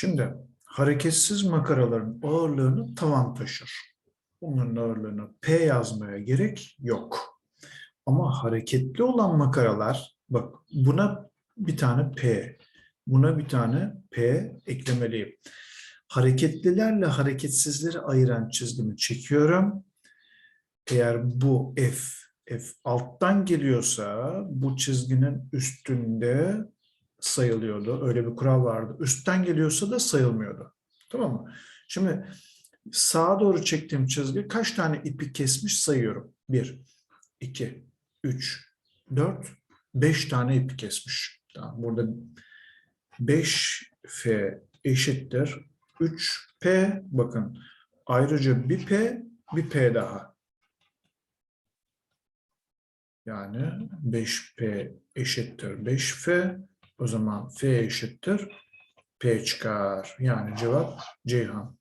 Şimdi hareketsiz makaraların ağırlığını tavan taşır. Bunların ağırlığını P yazmaya gerek yok. Ama hareketli olan makaralar, bak buna bir tane P, buna bir tane P eklemeliyim. Hareketlilerle hareketsizleri ayıran çizgimi çekiyorum. Eğer bu F, F alttan geliyorsa bu çizginin üstünde sayılıyordu. Öyle bir kural vardı. Üstten geliyorsa da sayılmıyordu. Tamam mı? Şimdi sağa doğru çektiğim çizgi kaç tane ipi kesmiş sayıyorum. 1, 2, 3, 4, 5 tane ipi kesmiş. Tamam, burada 5F eşittir 3P. Bakın ayrıca bir P, bir P daha. Yani 5P eşittir 5F. O zaman F eşittir P çıkar. Yani cevap Ceyhan.